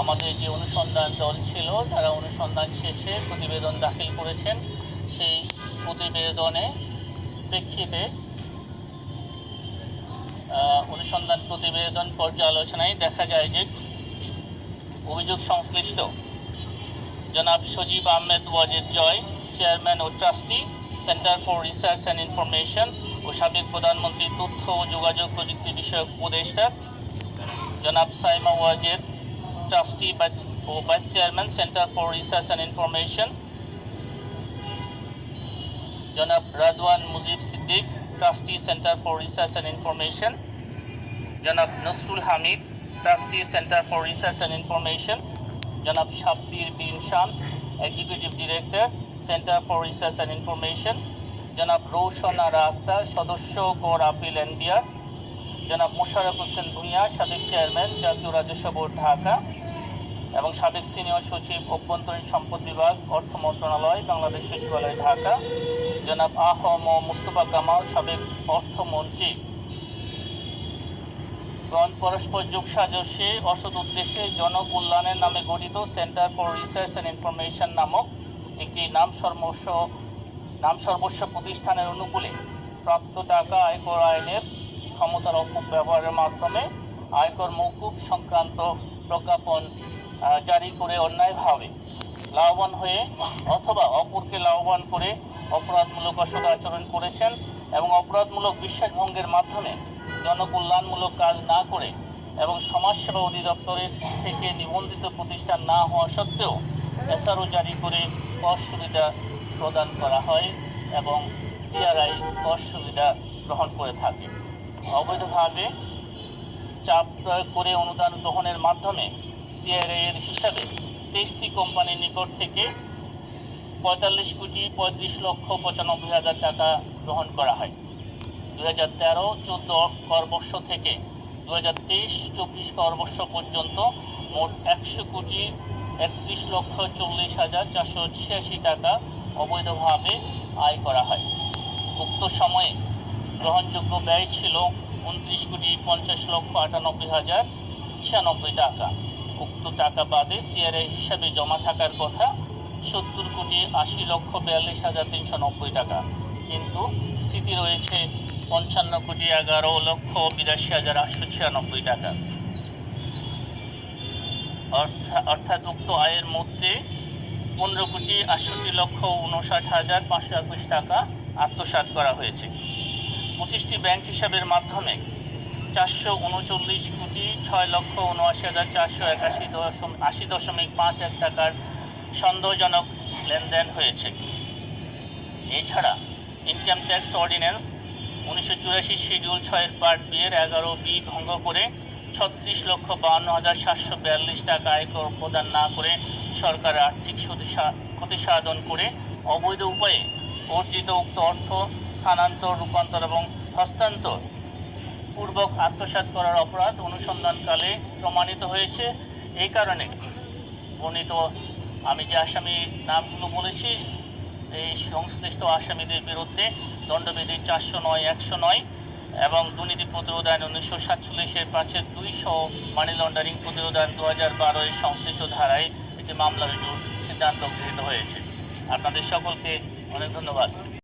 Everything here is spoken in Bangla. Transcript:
আমাদের যে অনুসন্ধান দল ছিল, তারা অনুসন্ধান শেষে প্রতিবেদন দাখিল করেছেন। সেই প্রতিবেদনে প্রেক্ষিতে অনুসন্ধান প্রতিবেদন পর্যালোচনায় দেখা যায় যে অভিযোগ সংশ্লিষ্ট জনাব Sajeeb Ahmed Wazed Joy, chairman O trustee, centre for research and information ও সাবেক প্রধানমন্ত্রী তথ্য ও যোগাযোগ প্রযুক্তি বিষয়ক উপদেষ্টা জনাব সাইমা ওয়াজেদ ট্রাস্টি বা- ও vice chairman centre for research and information জনাব Radwan Mujib Siddique trustee centre for research and information জনাব Nasrul Hamid trustee centre for research and information জনাব Shabbir Bin Shams executive director centre for research and information জনাব রৌশন আরা আক্তার সদস্য কর আপিল এনবিআর জনাব মোশারফ হোসেন ভূঁইয়া সাবেক চেয়ারম্যান জাতীয় রাজস্ব বোর্ড ঢাকা এবং সাবেক সিনিয়র সচিব, অভ্যন্তরীণ সম্পদ বিভাগ, অর্থ মন্ত্রণালয়, বাংলাদেশ সচিবালয়, ঢাকা। জনাব আহম মুস্তফা কামাল সাবেক অর্থমন্ত্রী গণ পরস্পর যোগ সাজসে, অসৎ উদ্দেশ্যে জনকল্যাণের নামে গঠিত centre for research and information নামক একটি নাম সর্বস্ব নাম সর্বস্ব প্রতিষ্ঠানের অনুকূলে প্রাপ্ত টাকা আয়কর আইনের ক্ষমতার অপব্যবহারের মাধ্যমে আয়কর মৌকুব সংক্রান্ত প্রজ্ঞাপন জারি করে অন্যায়ভাবে লাভবান হয়ে অথবা অপরকে লাভবান করে অপরাধমূলক অসৎ আচরণ করেছেন এবং অপরাধমূলক বিশ্বাসভঙ্গের মাধ্যমে জনকল্যাণমূলক কাজ না করে এবং সমাজসেবা অধিদপ্তরের থেকে নিবন্ধিত প্রতিষ্ঠান না হওয়া সত্ত্বেও এসআরও জারি করে কর সুবিধা প্রদান করা হয় এবং সিআরআই কর সুবিধা গ্রহণ করে থাকে। অবৈধভাবে চাপ প্রয়োগ করে অনুদান গ্রহণের মাধ্যমে সিআরআই এর হিসাবে তেইশটি কোম্পানির নিকট থেকে পঁয়তাল্লিশ কোটি পঁয়ত্রিশ লক্ষ পঁচানব্বই হাজার টাকা গ্রহণ করা হয়। দু হাজার তেরো চোদ্দ করবর্ষ থেকে দু হাজার তেইশ চব্বিশ করবর্ষ পর্যন্ত মোট একশো কোটি একত্রিশ লক্ষ চল্লিশ হাজার চারশো ছিয়াশি টাকা অবৈধভাবে আয় করা হয়। উক্ত সময়ে গ্রহণযোগ্য ব্যয় ছিল উনত্রিশ কোটি পঞ্চাশ লক্ষ আটানব্বই হাজার ছিয়ানব্বই টাকা। উক্ত টাকা বাদে সিআরআই হিসাবে জমা থাকার কথা সত্তর কোটি আশি লক্ষ বিয়াল্লিশ হাজার তিনশো নব্বই টাকা। কিন্তু স্থিতি রয়েছে পঞ্চান্ন কোটি এগারো লক্ষ বিরাশি হাজার আটশো ছিয়ানব্বই টাকা। অর্থা- অর্থাৎ উক্ত আয়ের মধ্যে পনেরো কোটি আটষট্টি লক্ষ উনষাট হাজার পাঁচশো একুশ টাকা আত্মসাৎ করা হয়েছে। পঁচিশটি ব্যাংক হিসাবের মাধ্যমে চারশো উনচল্লিশ কোটি ছয় লক্ষ উনআশি হাজার চারশো একাশি দশম আশি দশমিক পাঁচ এক টাকার সন্দেহজনক লেনদেন হয়েছে। এছাড়া ইনকাম ট্যাক্স অর্ডিন্যান্স উনিশশো চুরাশি শিডিউল ছয়ের পার্ট বি এর এগারো বি ভঙ্গ করে ছত্রিশ লক্ষ বাহান্ন হাজার সাতশো বিয়াল্লিশ টাকা আয়কর প্রদান না করে সরকার আর্থিক সুদি- ক্ষতি সাধন করে অবৈধ উপায়ে অর্জিত উক্ত অর্থ স্থানান্তর, রূপান্তর এবং হস্তান্তর পূর্বক আত্মসাৎ করার অপরাধ অনুসন্ধানকালে প্রমাণিত হয়েছে। এই কারণে বর্ণিত আমি যে আসামি নামগুলো বলেছি, এই সংশ্লিষ্ট আসামিদের বিরুদ্ধে দণ্ডবিধি চারশো নয়, একশো নয় এবং দুর্নীতি প্রতিরোধ আইন উনিশশো সাতচল্লিশের পাঁচের দুইশো মানি লন্ডারিং প্রতিরোধ আইন দু হাজার বারো এর সংশ্লিষ্ট ধারায় একটি মামলা রুজুর সিদ্ধান্ত গৃহীত হয়েছে। আপনাদের সকলকে অনেক ধন্যবাদ।